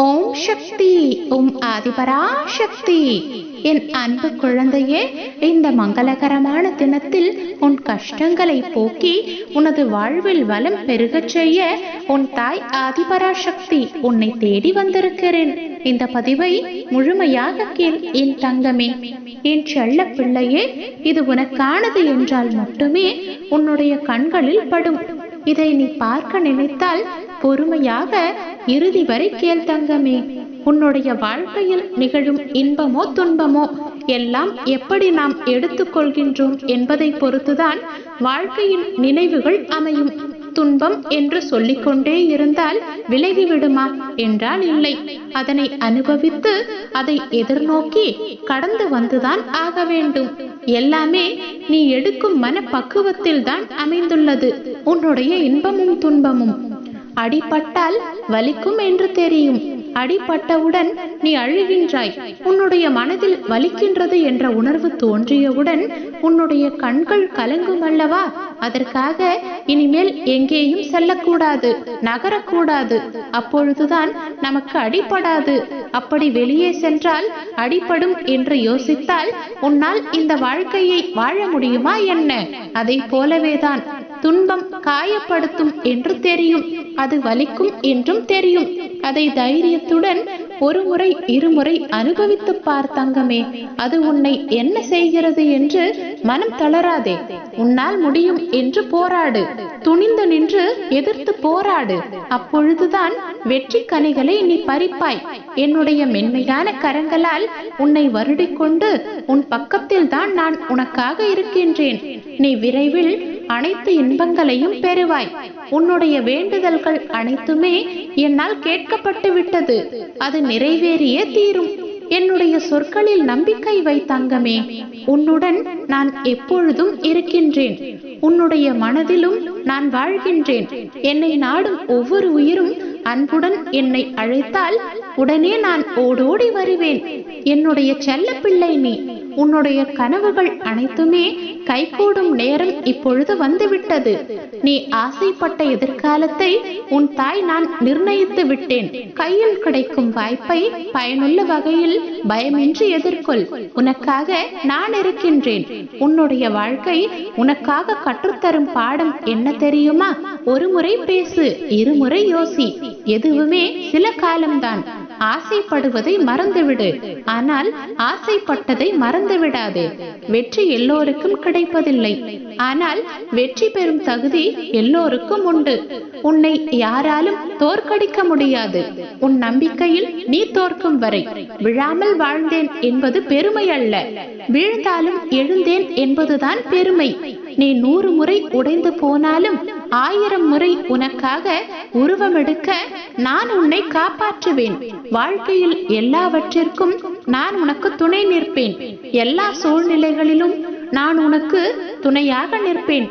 ஓம் சக்தி ஓம் ஆதிபரா சக்தி என் அன்பு குழந்தையே இந்த மங்களகரமான தினத்தில் உன் கஷ்டங்களை போக்கி உனது வாழ்வில் வளம் பெருகச் செய்ய உன் தாய் ஆதிபரா சக்தி உன்னை தேடி வந்திருக்கிறேன். இந்த பதிவை முழுமையாக கேள் என் தங்கமே. என் செல்ல பிள்ளையே இது உனக்கானது என்றால் மட்டுமே உன்னுடைய கண்களில் படும். இதை நீ பார்க்க நினைத்தால் பொறுமையாக இறுதி வரை கேள் தங்கமே. உன்னுடைய வாழ்க்கையில் நிகழும் இன்பமோ துன்பமோ எல்லாம் எப்படி நாம் எடுத்துக்கொள்கின்றோம் என்பதை பொறுத்துதான் வாழ்க்கையின் நினைவுகள் அமையும். துன்பம் என்று சொல்லிக்கொண்டே இருந்தால் விலகிவிடுமா என்றால் இல்லை. அதனை அனுபவித்து அதை எதிர்நோக்கி கடந்து வந்துதான் ஆக வேண்டும். எல்லாமே நீ எடுக்கும் மன பக்குவத்தில் தான் அமைந்துள்ளது. உன்னுடைய இன்பமும் துன்பமும் அடிபட்டால் வலிக்கும் என்று தெரியும். அடிபட்டவுடன் நீ அழுகின்றாய். உன்னுடைய மனதில் வலிக்கின்றது என்ற உணர்வு தோன்றியவுடன் உன்னுடைய கண்கள் கலங்கும் அல்லவா? அதற்காக இனிமேல் எங்கேயும் செல்லக்கூடாது நகரக்கூடாது. அப்பொழுதுதான் நமக்கு அடிபடாது. அப்படி வெளியே சென்றால் அடிபடும் என்று யோசித்தால் உன்னால் இந்த வாழ்க்கையை வாழ முடியுமா என்ன? அதை போலவேதான். துன்பம் காயப்படுத்தும் என்று தெரியும். அது வலிக்கும் என்றும் தெரியும். அதை தைரியத்துடன் ஒரு முறை இருமுறை அனுபவித்து பார்த்தங்கமே அது உன்னை என்ன செய்கிறது என்று மனம் தளராதே. உன்னால் முடியும் என்று போராடு. துணிந்து நின்று எதிர்த்து போராடு. அப்பொழுதுதான் வெற்றி கனிகளை நீ பறிப்பாய். என்னுடைய மென்மையான கரங்களால் உன்னை வருடிக்கொண்டு உன் பக்கத்தில் தான் நான் உனக்காக இருக்கின்றேன். நீ விரைவில் அனைத்து இன்பங்களையும் பெறுவாய். உன்னுடைய வேண்டுதல்கள் அனைத்துமே என்னால் கேட்கப்பட்டு விட்டது. அது நிறைவேறியே தீரும். என்னுடைய சொற்களில் நம்பிக்கை வை தங்கமே. உன்னுடன் நான் எப்பொழுதும் இருக்கின்றேன். உன்னுடைய மனதிலும் நான் வாழ்கின்றேன். என்னை நாடும் ஒவ்வொரு உயிரும் அன்புடன் என்னை அழைத்தால் உடனே நான் ஓடோடி வருவேன். என்னுடைய செல்ல பிள்ளை நீ. உன்னுடைய கனவுகள் அனைத்துமே கைகூடும் நேரம் இப்பொழுது வந்துவிட்டது. நீ ஆசைப்பட்ட எதிர்காலத்தை உன் தாய் நான் நிர்ணயித்து விட்டேன். கையில் கிடைக்கும் வாய்ப்பை பயனுள்ள வகையில் பயமின்றி எதிர்கொள். உனக்காக நான் இருக்கின்றேன். உன்னுடைய வாழ்க்கை உனக்காக கற்றுத்தரும் பாடம் என்ன தெரியுமா? ஒரு முறை பேசு இருமுறை யோசி. எதுவுமே சில காலம்தான். ஆசைப்படுவதை மறந்துவிடு. ஆனால் ஆசைப்பட்டதை மறந்து விடாதே வெற்றி எல்லோருக்கும் கிடைப்பதில்லை. ஆனால் வெற்றி பெறும் தகுதி எல்லோருக்கும் உண்டு. உன்னை யாராலும் தோற்கடிக்க முடியாது. உன் நம்பிக்கையில் நீ தோற்கும் வரை. விழாமல் வாழ்ந்தேன் என்பது பெருமை அல்ல. வீழ்ந்தாலும் எழுந்தேன் என்பதுதான் பெருமை. நீ நூறு முறை உடைந்து போனாலும் ஆயிரம் முறை உனக்காக உருவமெடுக்க நான் உன்னை காப்பாற்றுவேன். வாழ்க்கையில் எல்லாவற்றிற்கும் நான் உனக்கு துணை நிற்பேன். எல்லா சூழ்நிலைகளிலும் நான் உனக்கு துணையாக நிற்பேன்.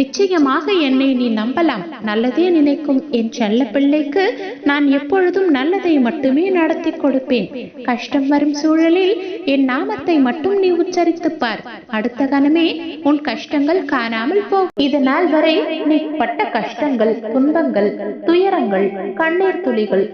நிச்சயமாக என்னை நீ நம்பலாம். நல்லதே நினைக்கும் என் செல்ல பிள்ளைக்கு நான் எப்பொழுதும் நல்லதை மட்டுமே நடத்தி கொடுப்பேன். கஷ்டம் வரும் சூழலில் என் நாமத்தை மட்டும் நீ உச்சரித்து பார். அடுத்த கணமே உன் கஷ்டங்கள் காணாமல் போ இதனால் வரை நீ பட்ட கஷ்டங்கள் துன்பங்கள் துயரங்கள் கண்ணீர் துளிகள்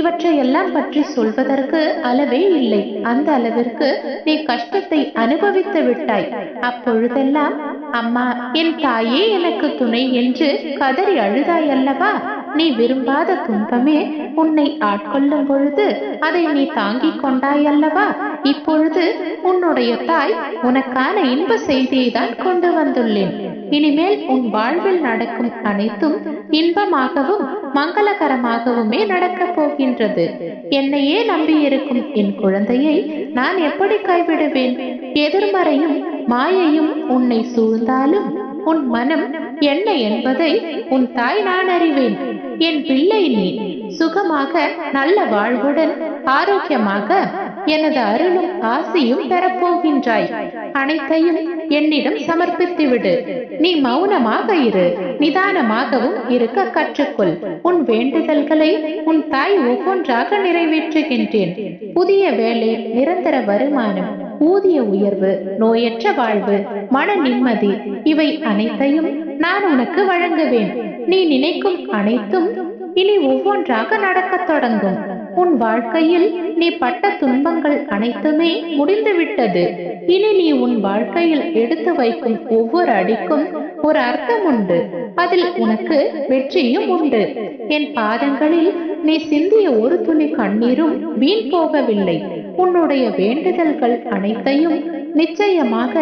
இவற்றை எல்லாம் பற்றி சொல்வதற்கு அளவே இல்லை. அந்த அளவிற்கு நீ கஷ்டத்தை அனுபவித்து விட்டாய். அப்பொழுதெல்லாம் அம்மா என் தாயே எனக்கு துணை என்று கதறி அழுதாய் அல்லவா? நீ விரும்பாத துன்பமே உன்னை ஆட்கொள்ளும் பொழுது அதை நீ தாங்கிக் கொண்டாய் அல்லவா? இப்பொழுது உன்னுடைய தாய் உனக்கான இன்ப செய்தியை தான் கொண்டு வந்துள்ளேன். இனிமேல் உன் வாழ்வில் நடக்கும் அனைத்தும் இன்பமாகவும் மங்களகரமாகவுமே நடக்கப் போகின்றது. என்னையே நம்பியிருக்கும் என் குழந்தையை நான் எப்படி கைவிடுவேன்? எதிர்மறையும் மாயையும் உன்னை சூழ்ந்தாலும் உன் மனம் என்ன என்பதை உன் தாய் நான் அறிவேன். என் பிள்ளை நீ சுகமாக நல்ல வாழ்வுடன் ஆரோக்கியமாக எனது அருளும் ஆசையும் பெறப்போகின்றாய். அனைத்தையும் என்னிடம் சமர்ப்பித்து விடு நீ மௌனமாக இரு. நிதானமாகவும் இருக்க கற்றுக்கொள். உன் வேண்டுதல்களை உன் தாய் ஒவ்வொன்றாக நிறைவேற்றுகின்றேன். புதிய வேலை நிரந்தர வருமானம் ஊதிய உயர்வு நோயற்ற வாழ்வு மன நிம்மதி இவை அனைத்தையும் நான் உனக்கு வழங்குவேன். நீ நினைக்கும் அனைத்தும் இனி ஒவ்வொன்றாக நடக்கத் தொடங்கும். உன் வாழ்க்கையில் நீ பட்ட துன்பங்கள் அனைத்துமே முடிந்துவிட்டது இனி நீ உன் வாழ்க்கையில் எடுத்து வைக்கும் ஒவ்வொரு அடிக்கும் ஒரு அர்த்தம் உண்டு. அதில் உனக்கு வெற்றியும் உண்டு. என் பாதங்களில் நீ சிந்திய ஒரு துளி கண்ணீரும் வீண் போகவில்லை. உன்னுடைய வேண்டுதல்கள் அனைத்தையும் நிச்சயமாக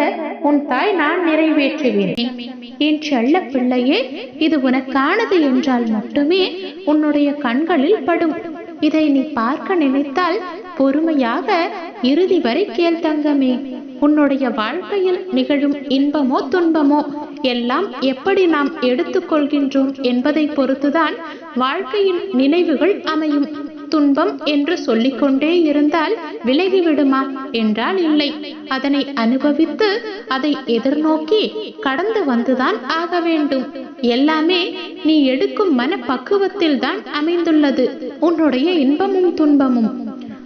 உன் தாய் நான் நிறைவேற்றுவேன். என் செல்ல பிள்ளையே இது உனக்கானது என்றால் மட்டுமே உன்னுடைய கண்களில் படும். இதை நீ பார்க்க நினைத்தால் பொறுமையாக இறுதி வரை கேள் தங்கமே. உன்னுடைய வாழ்க்கையில் நிகழும் இன்பமோ துன்பமோ எல்லாம் எப்படி நாம் எடுத்துக்கொள்கின்றோம் என்பதை பொறுத்துதான் வாழ்க்கையின் நினைவுகள் அமையும். துன்பம் என்று சொல்லிக்கொண்டே இருந்தால் விலகிவிடுமா? என்றால் இல்லை. அதனை அனுபவித்து அதை எதிர்நோக்கி கடந்து வந்துதான் ஆக வேண்டும். எல்லாமே நீ எடுக்கும் மனப்பக்குவத்தில் தான் அமைந்துள்ளது. உன்னுடைய இன்பமும் துன்பமும்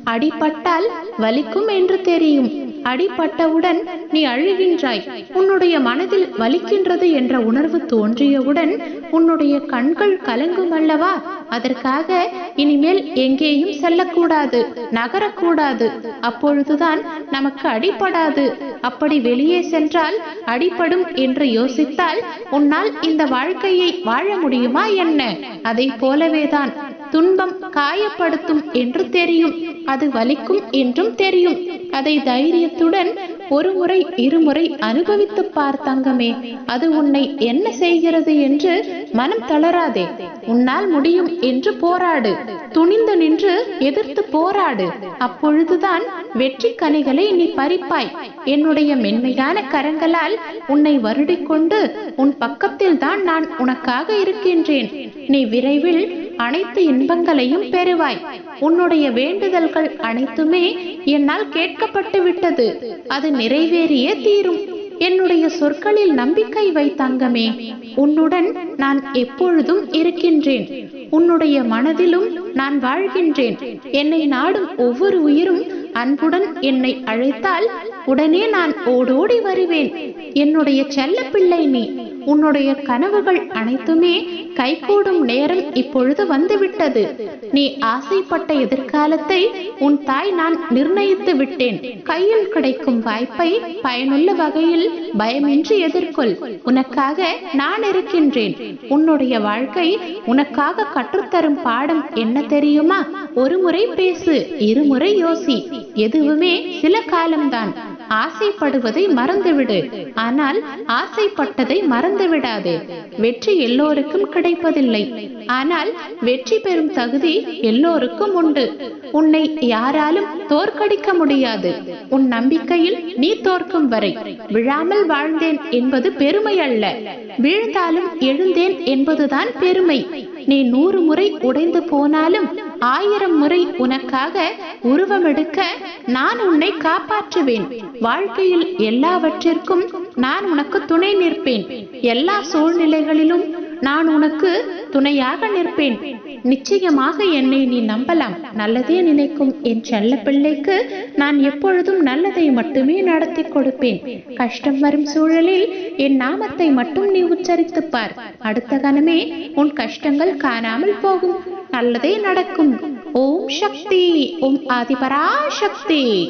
அடிபட்டால் வலிக்கும் என்று தெரியும். அடிபட்டவுடன் நீ அழுகின்றாய். உன்னுடைய மனதில் வலிக்கின்றது என்ற உணர்வு தோன்றியவுடன் உன்னுடைய கண்கள் கலங்கும் அல்லவா? அதற்காக இனிமேல் எங்கேயும் செல்லக்கூடாது நகரக்கூடாது. அப்பொழுதுதான் நமக்கு அடிபடாது. அப்படி வெளியே சென்றால் அடிபடும் என்று யோசித்தால் உன்னால் இந்த வாழ்க்கையை வாழ முடியுமா என்ன? அதை போலவேதான் துன்பம் காயப்படுத்தும் என்று தெரியும். அது வலிக்கும் என்றும் தெரியும். அதை தைரியத்துடன் ஒருமுறை இருமுறை அனுபவித்து பார் தங்கமே. அது உன்னை என்ன செய்கிறது என்று மனம் தளராதே. உன்னால் முடியும் என்று போராடு. துணிந்து நின்று எதிர்த்து போராடு. அப்பொழுதுதான் வெற்றி கனிகளை நீ பறிப்பாய். என்னுடைய மென்மையான கரங்களால் உன்னை வருடிக்கொண்டு உன் பக்கத்தில் தான் நான் உனக்காக இருக்கின்றேன். நீ விரைவில் அனைத்து இன்பங்களையும் பெறுவாய். உன்னுடைய வேண்டுதல்கள் அனைத்துமே என்னால் கேட்கப்பட்டு விட்டது. அது நிறைவேறியே தீரும். என்னுடைய சொற்களில் நம்பிக்கை வை தங்கமே. உன்னுடன் நான் எப்பொழுதும் இருக்கின்றேன். உன்னுடைய மனதிலும் நான் வாழ்கின்றேன். என்னை நாடும் ஒவ்வொரு உயிரும் அன்புடன் என்னை அழைத்தால் உடனே நான் ஓடோடி வருவேன். என்னுடைய செல்ல பிள்ளை நீ. உன்னுடைய கனவுகள் அனைத்துமே கைகூடும் நேரம் இப்பொழுது வந்துவிட்டது. நீ ஆசைப்பட்ட எதிர்காலத்தை உன் தாய் நான் நிர்ணயித்து விட்டேன். கையில் கிடைக்கும் வாய்ப்பை பயனுள்ள வகையில் பயமின்றி எதிர்கொள். உனக்காக நான் இருக்கின்றேன். உன்னுடைய வாழ்க்கை உனக்காக கற்றுத்தரும் பாடம் என்ன தெரியுமா? ஒரு முறை பேசு இருமுறை யோசி. எதுவுமே சில காலம்தான். ஆசைப்படுவதை மறந்துவிடு. ஆனால் ஆசைப்பட்டதை மறந்து விடாது வெற்றி எல்லோருக்கும் கிடைப்பதில்லை. ஆனால் வெற்றி பெறும் தகுதி எல்லோருக்கும் உண்டு. உன்னை யாராலும் தோற்கடிக்க முடியாது. உன் நம்பிக்கையில் நீ தோற்கும் வரை. விழாமல் வாழ்ந்தேன் என்பது பெருமை அல்ல. வீழ்ந்தாலும் எழுந்தேன் என்பதுதான் பெருமை. நீ நூறு முறை உடைந்து போனாலும் ஆயிரம் முறை உனக்காக உருவமெடுக்க நான் உன்னை காப்பாற்றுவேன். வாழ்க்கையில் எல்லாவற்றிற்கும் நான் உனக்கு துணை நிற்பேன். எல்லா சூழ்நிலைகளிலும் நான் உனக்கு துணையாக நிற்பேன். நிச்சயமாக என்னை நீ நம்பலாம். நல்லதே நினைக்கும் என் செல்ல பிள்ளைக்கு நான் எப்பொழுதும் நல்லதை மட்டுமே நடத்தி கொடுப்பேன். கஷ்டம் வரும் சூழலில் என் நாமத்தை மட்டும் நீ உச்சரித்துப்பார் அடுத்த கணமே உன் கஷ்டங்கள் காணாமல் போகும். நல்லதே நடக்கும். ஓம் சக்தி ஓம் ஆதிபரா சக்தி